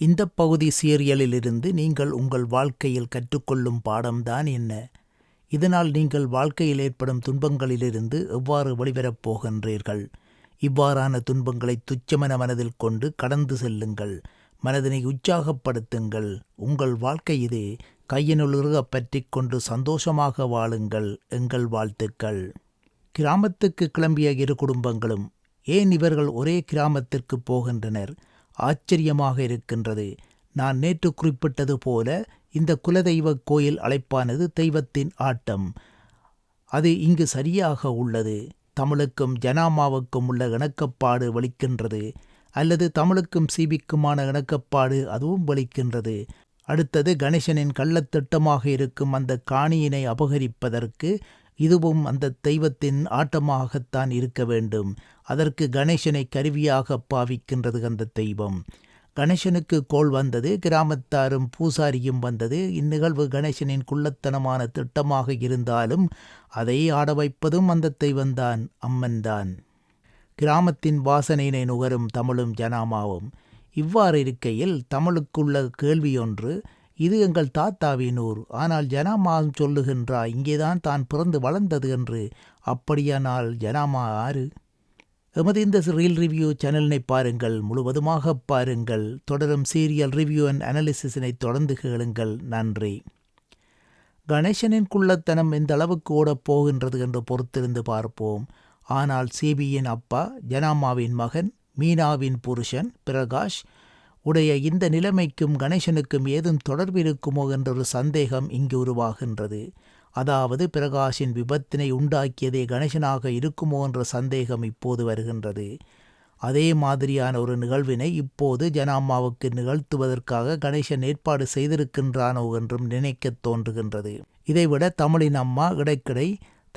இந்த பகுதி சீரியலிலிருந்து நீங்கள் உங்கள் வாழ்க்கையில் கற்றுக்கொள்ளும் பாடம்தான் என்ன. இதனால் நீங்கள் வாழ்க்கையில் ஏற்படும் துன்பங்களிலிருந்து எவ்வாறு வெளிவரப் போகின்றீர்கள்? இவ்வாறான துன்பங்களை துச்சமென மனதில் கொண்டு கடந்து செல்லுங்கள். மனதினை உற்சாகப்படுத்துங்கள். உங்கள் வாழ்க்கை இது. கையினுளுக பற்றி கொண்டு சந்தோஷமாக வாழுங்கள். எங்கள் வாழ்த்துக்கள். கிராமத்துக்கு கிளம்பிய இரு குடும்பங்களும் ஏன் இவர்கள் ஒரே கிராமத்திற்கு போகின்றனர்? ஆச்சரியமாக இருக்கின்றது. நான் நேற்று குறிப்பிட்டது போல இந்த குலதெய்வ கோயில் அழைப்பானது தெய்வத்தின் ஆட்டம். அது இங்கு சரியாக உள்ளது. தமிழுக்கும் ஜனாமாவுக்கும் உள்ள இணக்கப்பாடு வலிக்கின்றது. அல்லது தமிழுக்கும் சிபிக்குமான இணக்கப்பாடு அதுவும் வலிக்கின்றது. அடுத்தது கணேசனின் கள்ளத்திட்டமாக இருக்கும் அந்த காணியினை அபகரிப்பதற்கு இதுவும் அந்த தெய்வத்தின் ஆட்டமாகத்தான் இருக்க வேண்டும். அதற்கு கணேசனை கருவியாக பாவிக்கின்றது அந்த தெய்வம். கணேசனுக்கு கோல் வந்தது கிராமத்தாரும் பூசாரியும் வந்தது. இந்நிகழ்வு கணேசனின் குள்ளத்தனமான திட்டமாக இருந்தாலும் அதை ஆட வைப்பதும் அந்த தெய்வந்தான் அம்மன்தான். கிராமத்தின் வாசனையினை நுகரும் தமிழும் ஜனாமாவும். இவ்வாறு இருக்கையில் தமிழுக்குள்ள கேள்வியொன்று இது எங்கள் தாத்தாவின் ஊர் ஆனால் ஜனாமாவும் சொல்லுகின்றா இங்கேதான் தான் பிறந்து வளர்ந்தது என்று. அப்படியானால் ஜனாமா ஆறு? எமது இந்த ரீல் ரிவ்யூ சேனலினை பாருங்கள் முழுவதுமாக பாருங்கள். தொடரும் சீரியல் ரிவ்யூ அண்ட் அனாலிசிஸினை தொடர்ந்து கேளுங்கள். நன்றி. கணேசனின் குள்ளத்தனம் எந்த அளவுக்கு ஓடப் போகின்றது என்று பொறுத்திருந்து பார்ப்போம். ஆனால் சிபியின் அப்பா ஜனாமாவின் மகன் மீனாவின் புருஷன் பிரகாஷ் உடைய இந்த நிலைமைக்கும் கணேசனுக்கும் ஏதும் தொடர்பு இருக்குமோ என்றொரு சந்தேகம் இங்கு உருவாகின்றது. அதாவது பிரகாஷின் விபத்தினை உண்டாக்கியதே கணேசனாக இருக்குமோ என்ற சந்தேகம் இப்போது வருகின்றது. அதே மாதிரியான ஒரு நிகழ்வினை இப்போது ஜனாமாவுக்கு நிகழ்த்துவதற்காக கணேசன் ஏற்பாடு செய்திருக்கின்றானோ என்றும் நினைக்கத் தோன்றுகின்றது. இதைவிட தமிழின் அம்மா இடைக்கிடை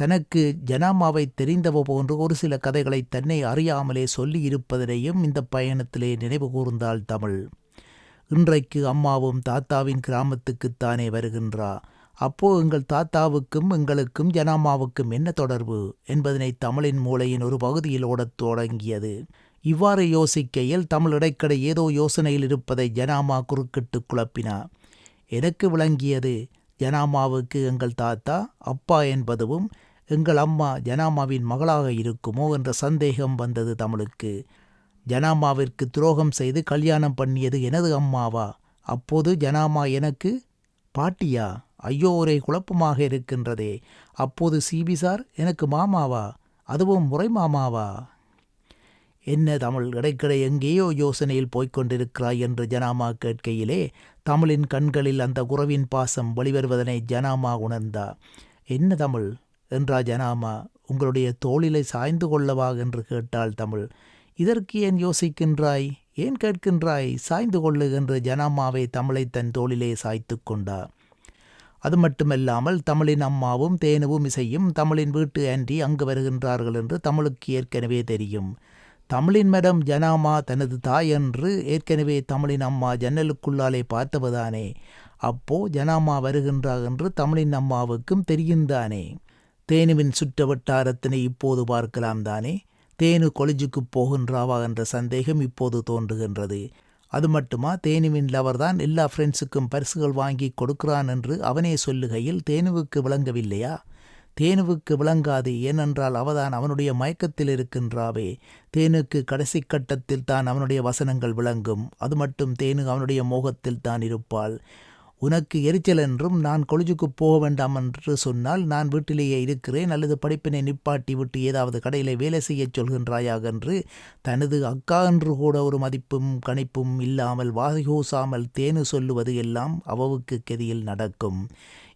தனக்கு ஜனாமாவை தெரிந்தவ போன்று ஒரு சில கதைகளை தன்னை அறியாமலே சொல்லியிருப்பதனையும் இந்த பயணத்திலே நினைவு கூர்ந்தாள் தமிழ். இன்றைக்கு அம்மாவும் தாத்தாவின் கிராமத்துக்குத்தானே வருகின்றா. அப்போ எங்கள் தாத்தாவுக்கும் எங்களுக்கும் ஜனாமாவுக்கும் என்ன தொடர்பு? என்பதனை தமிழின் மூளையின் ஒரு பகுதியில் ஓடத் தொடங்கியது. இவ்வாறு யோசிக்கையில் தமிழ் இடைக்கடை ஏதோ யோசனையில் இருப்பதை ஜனாமா குறுக்கிட்டு குழப்பினா. எனக்கு விளங்கியது ஜனாமாவுக்கு எங்கள் தாத்தா அப்பா என்பதுவும் எங்கள் அம்மா ஜனாமாவின் மகளாக இருக்குமோ என்ற சந்தேகம் வந்தது தமிழுக்கு. ஜனாமாவிற்கு துரோகம் செய்து கல்யாணம் பண்ணியது எனது அம்மாவா? அப்போது ஜனாமா எனக்கு பாட்டியா ஐயோ ஒரே குழப்பமாக இருக்கின்றதே. அப்போது சிபி சார் எனக்கு மாமாவா? அதுவும் முறை மாமாவா? என்ன தமிழ் இடைக்கிடை எங்கேயோ யோசனையில் போய்க்கொண்டிருக்கிறாய்? என்று ஜனாமா கேட்கையிலே தமிழின் கண்களில் அந்த உறவின் பாசம் வெளிவருவதனை ஜனாமா உணர்ந்தா. என்ன தமிழ் என்றா ஜனாமா உங்களுடைய தோளிலை சாய்ந்து கொள்ளவா என்று கேட்டாள் தமிழ். இதற்கு ஏன் யோசிக்கின்றாய்? ஏன் கேட்கின்றாய்? சாய்ந்து கொள்ளு என்று ஜனாமாவை தமிழை தன் தோளிலே சாய்த்து கொண்டார் அது மட்டுமல்லாமல் தமிழின் அம்மாவும் தேனுவும் இசையும் தமிழின் வீட்டு ஆண்டி அங்கு வருகின்றார்கள் என்று தமிழுக்கு ஏற்கனவே தெரியும். தமிழின் மேடம் ஜனாமா தனது தாய் என்று ஏற்கனவே தமிழின் அம்மா ஜன்னலுக்குள்ளாலே பார்த்தவதானே. அப்போ ஜனாமா வருகின்றார் என்று தமிழின் அம்மாவுக்கும் தெரியுந்தானே தேனுவின் சுற்ற வட்டாரத்தினை இப்போது பார்க்கலாம் தானே? தேனு கொலிஜுக்கு போகின்றாவா என்ற சந்தேகம் இப்போது தோன்றுகின்றது. அது மட்டுமா தேனுவின் லவர் தான் எல்லா ஃப்ரெண்ட்ஸுக்கும் பரிசுகள் வாங்கி கொடுக்கிறான் என்று அவனே சொல்லுகையில் தேனுவுக்கு விளங்கவில்லையா? தேனுவுக்கு விளங்காது ஏனென்றால் அவதான் அவனுடைய மயக்கத்தில் இருக்கின்றாவே. தேனுக்கு கடைசி கட்டத்தில் தான் அவனுடைய வசனங்கள் விளங்கும். அது மட்டும் தேனு அவனுடைய மோகத்தில் தான் இருப்பாள். உனக்கு எரிச்சல் என்றும் நான் கொழுஜுக்கு போக வேண்டாம் என்று சொன்னால் நான் வீட்டிலேயே இருக்கிறேன் அல்லது படிப்பினை நிப்பாட்டி விட்டு ஏதாவது கடையில் வேலை செய்யச் சொல்கின்றாயாக என்று தனது அக்கா என்று கூட ஒரு மதிப்பும் கணிப்பும் இல்லாமல் வாசிகோசாமல் தேனு சொல்லுவது எல்லாம் அவவுக்கு கெதியில் நடக்கும்.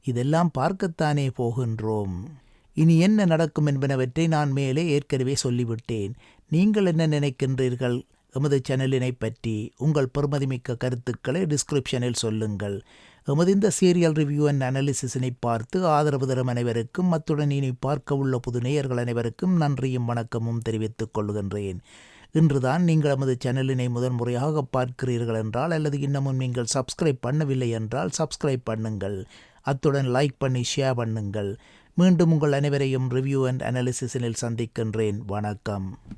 இதெல்லாம் பார்க்கத்தானே போகின்றோம். இனி என்ன நடக்கும் என்பனவற்றை நான் மேலே ஏற்கனவே சொல்லிவிட்டேன். நீங்கள் என்ன நினைக்கின்றீர்கள்? எமது சேனலினை பற்றி உங்கள் பெருமதிமிக்க கருத்துக்களை டிஸ்கிரிப்ஷனில் சொல்லுங்கள். எமது இந்த சீரியல் ரிவ்யூ அண்ட் அனாலிசிஸினை பார்த்து ஆதரவு தரும் அனைவருக்கும் அத்துடன் இனி பார்க்க உள்ள புது நேயர்கள் அனைவருக்கும் நன்றியும் வணக்கமும் தெரிவித்துக் கொள்கின்றேன். இன்றுதான் நீங்கள் நமது சேனலினை முதன்முறையாக பார்க்கிறீர்கள் என்றால் அல்லது இன்னமும் நீங்கள் சப்ஸ்கிரைப் பண்ணவில்லை என்றால் சப்ஸ்கிரைப் பண்ணுங்கள். அத்துடன் லைக் பண்ணி ஷேர் பண்ணுங்கள். மீண்டும் உங்கள் அனைவரையும் ரிவ்யூ அண்ட் அனாலிசிஸினில் சந்திக்கின்றேன். வணக்கம்.